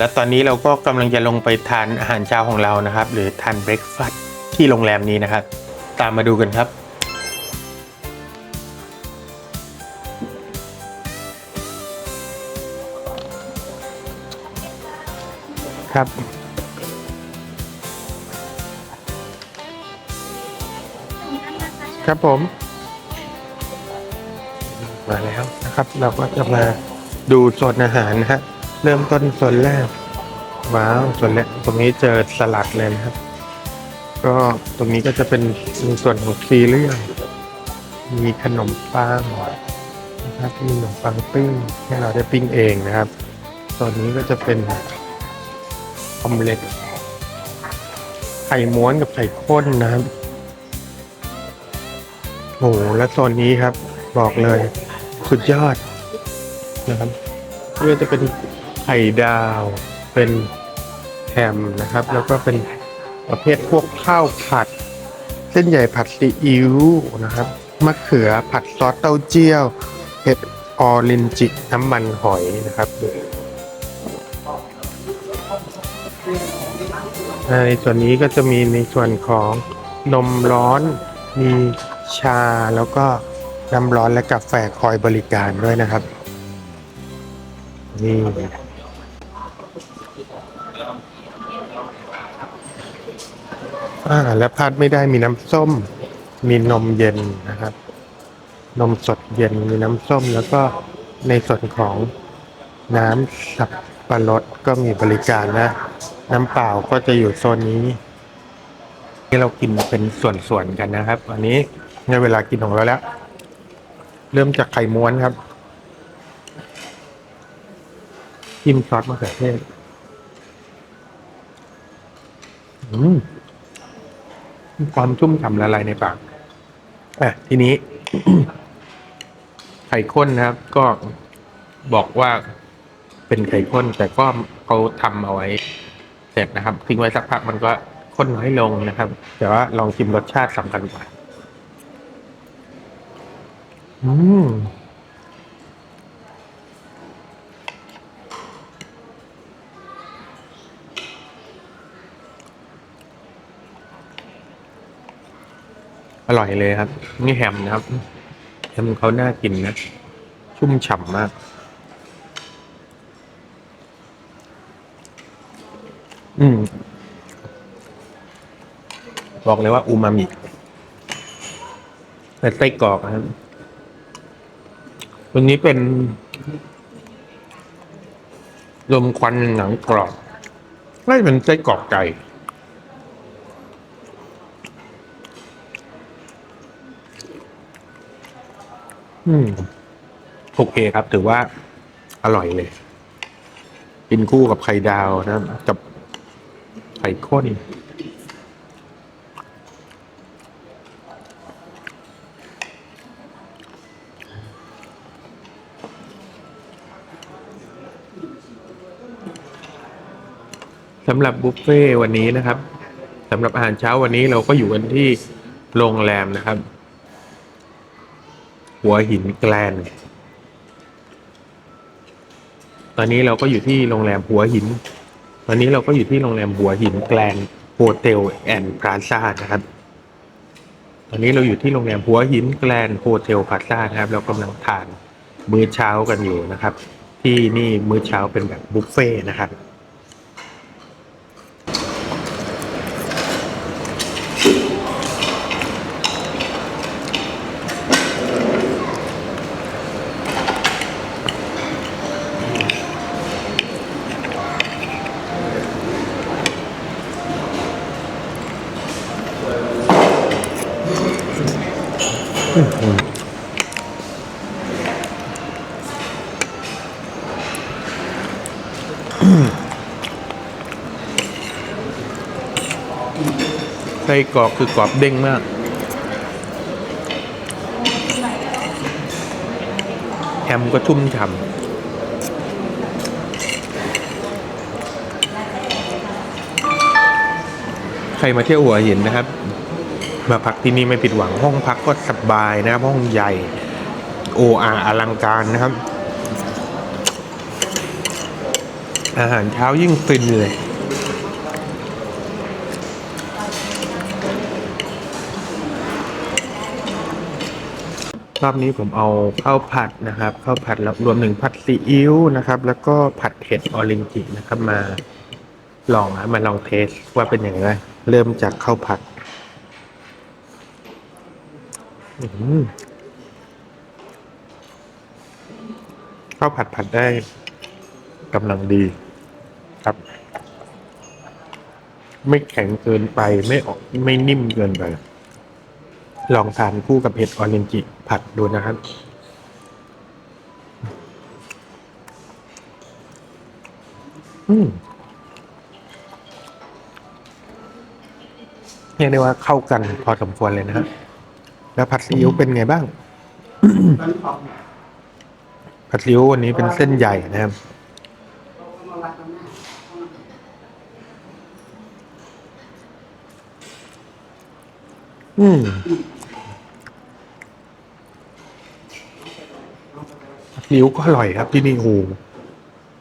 แล้วตอนนี้เราก็กำลังจะลงไปทานอาหารเช้าของเรานะครับ หรือทานเบรคฟาสต์ที่โรงแรมนี้นะครับ ตามมาดูกันครับครับ ครับผม มาแล้วนะครับ เราก็จะมาดูโซนอาหารนะฮะ เริ่มต้นโซนแรก ว้าวส่วนแรกตรงนี้เจอสลัดเลยนะครับ ก็ตรงนี้ก็จะเป็นในส่วนของซีเรียลมีขนมปังนะครับมีขนมปังปิ้งให้เราได้ปิ้งเองนะครับตอนนี้ก็จะเป็นออมเล็ตไข่ม้วนกับไข่ข้นนะครับโอ้โหแล้วโซนนี้ครับ บอกเลย สุดยอดนะครับเพื่อจะเป็น ข่ดาวเป็นแฮมนะครับ แล้วก็เป็นประเภทพวกข้าวผัด เส้นใหญ่ผัดซีอิ๊วนะครับมะเขือผัดซอสเต้าเจี้ยวเห็ดออรินจิน้ำมันหอยนะครับในส่วนนี้ก็จะมีในส่วนของนมร้อนมีชาแล้วก็น้ำร้อนและกาแฟคอยบริการด้วยนะครับ นี่ อ่าและพลาดไม่ได้มีน้ำส้ม มีนมเย็นนะครับ นมสดเย็นมีน้ำส้ม แล้วก็ในส่วนของน้ำสับปะรดก็มีบริการนะ น้ำเปล่าก็จะอยู่โซนนี้ ที่เรากินเป็นส่วนๆกันนะครับ อันนี้ในเวลากินของเราแล้ว เริ่มจากไข่ม้วนครับจิ้มซอสมะเขือเทศ อืมมี ความชุ่มฉ่ำละลายในปากอะทีนี้ ไข่ข้นนะครับ ก็บอกว่าเป็นไข่ข้น แต่ก็เขาทำเอาไว้ เสร็จนะครับ ทิ้งไว้สักพักมันก็ข้นน้อยลงนะครับ แต่ว่าลองชิมรสชาติสำคัญกว่า อืม อร่อยเลยครับ นี่แฮมนะครับ แฮมเขาน่ากินนะ ชุ่มฉ่ำมาก อืม บอกเลยว่าอูมามิแต่ไส้กรอกนะครับตัวนี้เป็นลมควันหนังกรอบน่เป็นไส้กรอกไก่ อืมโอเคครับ ถือว่าอร่อยเลย กินคู่กับไข่ดาวนะกับไข่ข้นสำหรับบุฟเฟ่ต์วันนี้นะครับสำหรับอาหารเช้าวันนี้เราก็อยู่กันที่โรงแรมนะครับ หัวหินแกลน ตอนนี้เราก็อยู่ที่โรงแรมหัวหิน ตอนนี้เราก็อยู่ที่โรงแรมหัวหินแกลนโฮเทลแอนด์พลาซ่านะครับ ตอนนี้เราอยู่ที่โรงแรมหัวหินแกลนโฮเทลพลาซ่านะครับ เรากำลังทานมื้อเช้ากันอยู่นะครับ ที่นี่มื้อเช้าเป็นแบบบุฟเฟ่นะครับ ส้กรอกคือกรอบเด้งมากแฮมก็ชุ่มฉ่ำใครมาเที่ยวหัวหินนะครับ มาพักที่นี่ไม่ผิดหวังห้องพักก็สบายนะครับห้องใหญ่โออาอลังการนะครับ อาหารเช้ายิ่งฟินเลย รอบนี้ผมเอาข้าวผัดนะครับข้าวผัดแล้วรวมถึงผัดซีอิ๊วนะครับ แล้วก็ผัดเห็ดออรินจินะครับ มาลองนะมาลองเทสว่าเป็นยังไงเริ่มจากข้าวผัดข้าวผัดผัดได้กำลังดีครับ ไม่แข็งเกินไปไม่ออกไม่นิ่มเกินไป ลองทานคู่กับเห็ดออรินจิผัดดูนะครับ อืมเรียกได้ว่าเข้ากันพอสมควรเลยนะครับแล้วผัดซีอิ๊วเป็นไงบ้าง ผัดซีอิ๊ววันนี้เป็นเส้นใหญ่นะครับอืม ผัดซีอิ๊วก็อร่อยครับที่นี่โอ้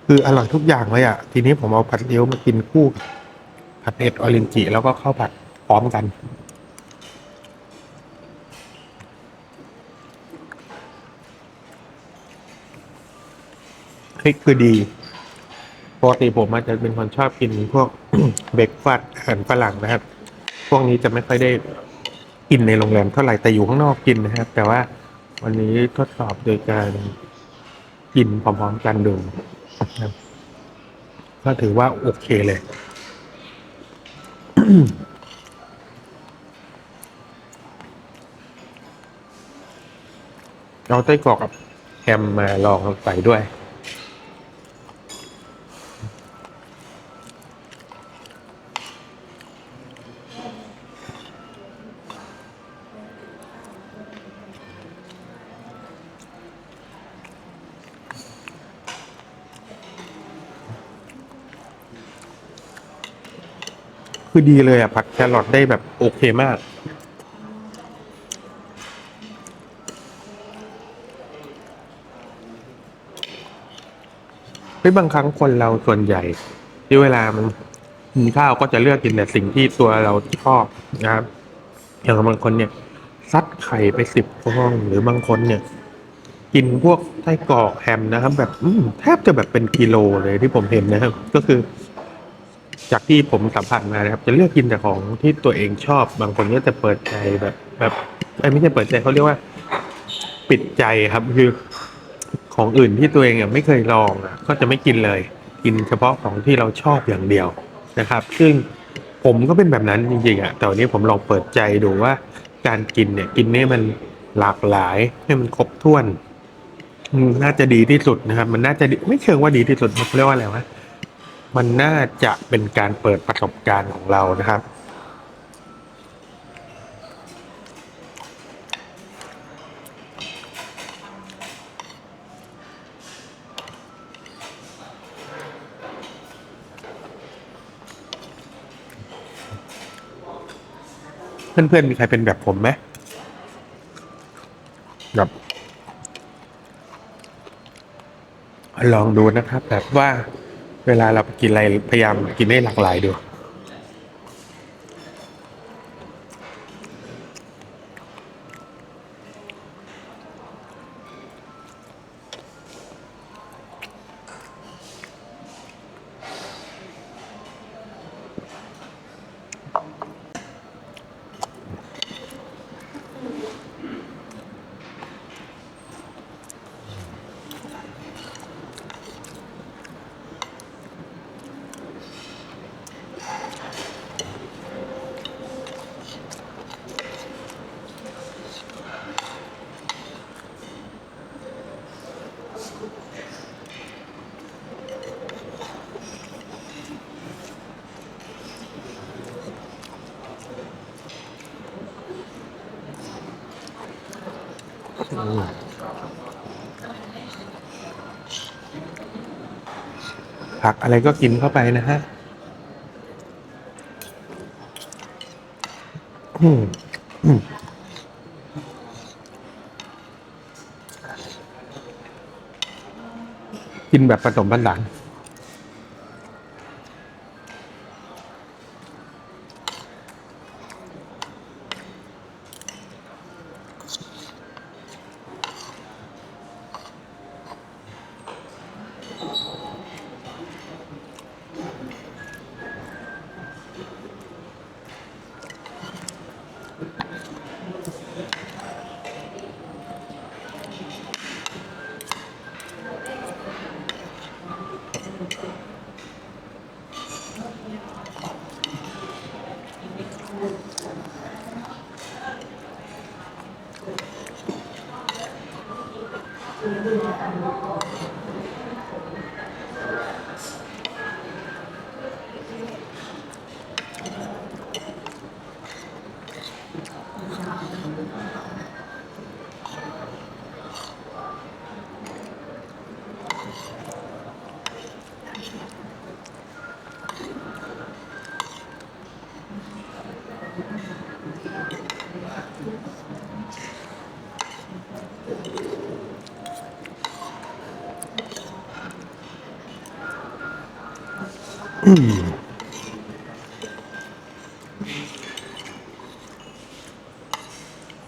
คืออร่อยทุกอย่างเลยอะ ทีนี้ผมเอาผัดซีอิ๊วมากินคู่กับผัดเผ็ดออรินจิแล้วก็ข้าวผัดพร้อมกันเฮ้ยคือดีปกติผมอาจจะเป็นคนชอบกินพวกเบรกฟาสต์อาหารฝรั่งนะครับ พวกนี้จะไม่ค่อยได้กินในโรงแรมเท่าไหร่แต่อยู่ข้างนอกกินนะครับ แต่ว่าวันนี้ทดสอบโดยการ กินพร้อมๆกันดูนะครับก็ถือว่าโอเคเลย เราไส้กรอกกับแฮมมาลองใส่ด้วย คือดีเลยอะผัดแครอทได้แบบโอเคมากเฮ้ยบางครั้งคนเราส่วนใหญ่ ที่เวลามันกินข้าวก็จะเลือกกินแต่สิ่งที่ตัวเราชอบนะครับ อย่างบางคนเนี่ยซัดไข่ไปสิบฟองหรือบางคนเนี่ยกินพวกไส้กรอกแฮมนะครับ แบบแทบจะแบบเป็นกิโลเลยที่ผมเห็นนะครับ ก็คือ จากที่ผมสัมผัสมานะครับ จะเลือกกินแต่ของที่ตัวเองชอบ บางคนก็จะเปิดใจแบบแบบไม่ใช่เปิดใจเขาเรียกว่า ปิดใจครับคือของอื่นที่ตัวเองไม่เคยลองก็จะไม่กินเลย กินเฉพาะของที่เราชอบอย่างเดียวนะครับ ซึ่งผมก็เป็นแบบนั้นจริงๆอะแต่วันนี้ผมลองเปิดใจดูว่า การกินเนี่ยกินให้มันหลากหลายให้มันครบถ้วนน่าจะดีที่สุดนะครับ มันน่าจะไม่เชิงว่าดีที่สุดเขาเรียกว่าอะไรวะ มันน่าจะเป็นการเปิดประสบการณ์ของเรานะครับ เพื่อนๆมีใครเป็นแบบผมไหมแบบลองดูนะครับแบบว่า เวลาเราไปกินอะไรพยายามกินให้หลากหลายดู ผักอะไรก็กินเข้าไปนะฮะอืมอืมกินแบบผสมผสาน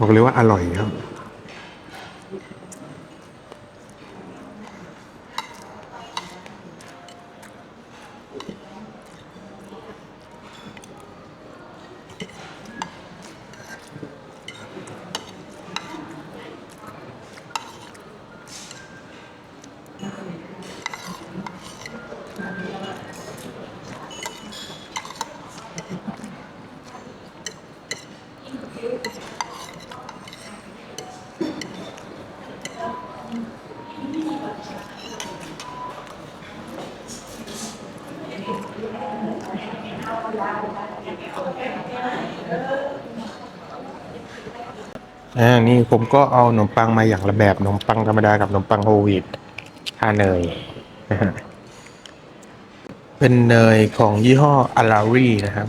บอกเลยว่าอร่อยครับ อ่านี่ผมก็เอาขนมปังมาอย่างละแบบขนมปังธรรมดากับขนมปังโฮลวีตทาเนยนะฮะเป็นเนยของยี่ห้ออารารีนะครับ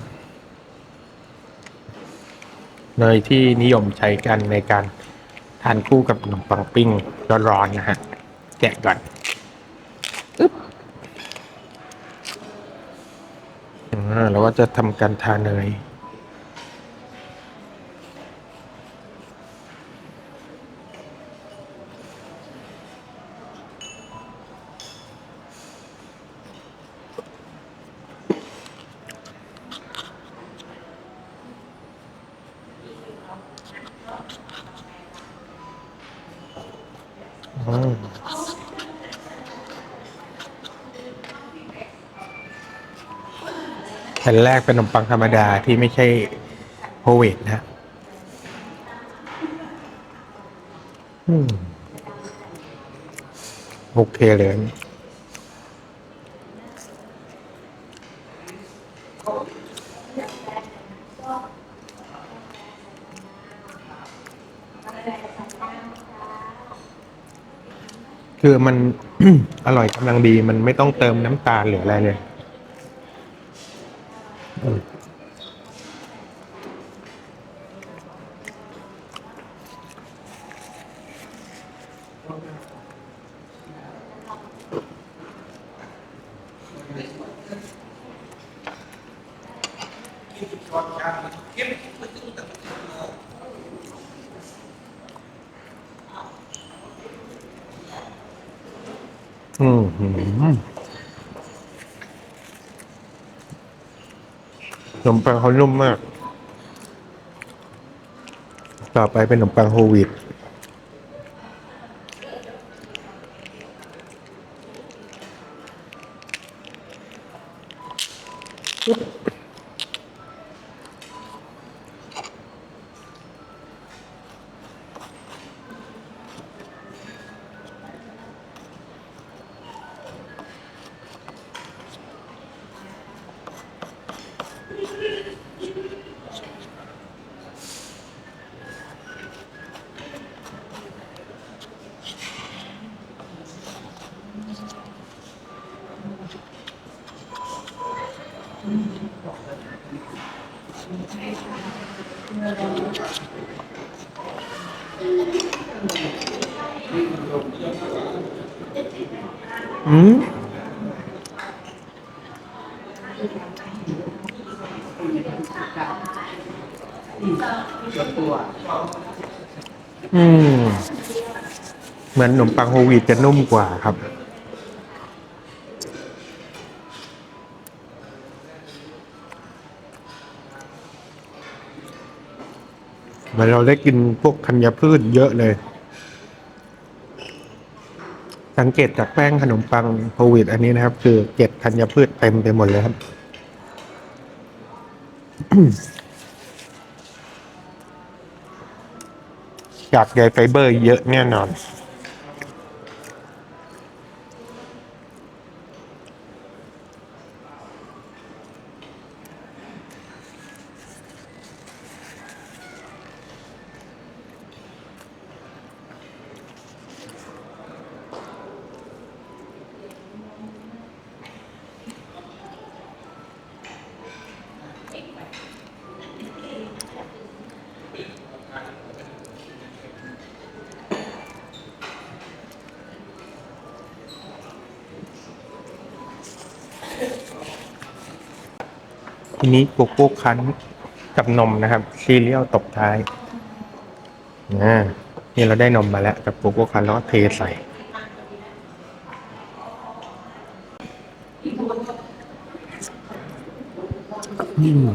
เนยที่นิยมใช้กันในการทานคู่กับขนมปังปิ้งร้อนๆนะฮะแกะก่อนอึ๊บอ่าแล้วก็จะทำการทาเนย แผ่นแรกเป็นขนมปังธรรมดาที่ไม่ใช่โฮเวตนะอืมโอเคเลย คือมัน อร่อยกำลังดีมันไม่ต้องเติมน้ำตาลหรืออะไรเลย ขนมปังเขานุ่มมาก ต่อไปเป็นขนมปังโฮวีต อืมอืม เหมือนขนมปังโฮลวีตจะนุ่มกว่าครับ เหมือนเราได้กินพวกธัญพืชเยอะเลย สังเกตจากแป้งขนมปังโฮลวีตอันนี้นะครับ คือเก็ดธัญพืชเต็มไปหมดเลยครับจากใยไฟเบอร์เยอะแน่นอน ทีนี้โกโก้คั้นกับนมนะครับซีเรียลตบท้ายนะนี่เราได้นมมาแล้วกับโกโก้คั้นแล้วก็เทใส่อืม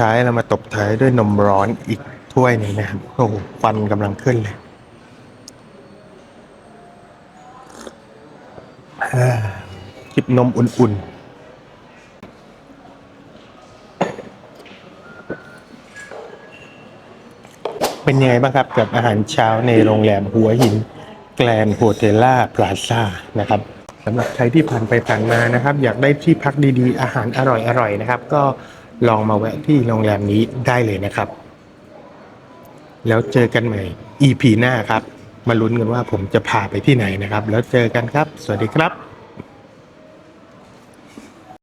ท้ายเรามาตบท้ายด้วยนมร้อนอีกถ้วยหนึงนะครับโอ้โหควันกำลังขึ้นเลยจิบนมอุ่นๆเป็นยังไงบ้างครับกับอาหารเช้าในโรงแรมหัวหิน แกลนโฮเทล่าพลาซ่านะครับสำหรับใครที่ผ่านไปผ่านมานะครับ อยากได้ที่พักดีๆ อาหารอร่อยๆนะครับ ก็ ลองมาแวะที่โรงแรมนี้ได้เลยนะครับ แล้วเจอกันใหม่ EP หน้าครับ มาลุ้นกันว่าผมจะพาไปที่ไหนนะครับ แล้วเจอกันครับ สวัสดีครับ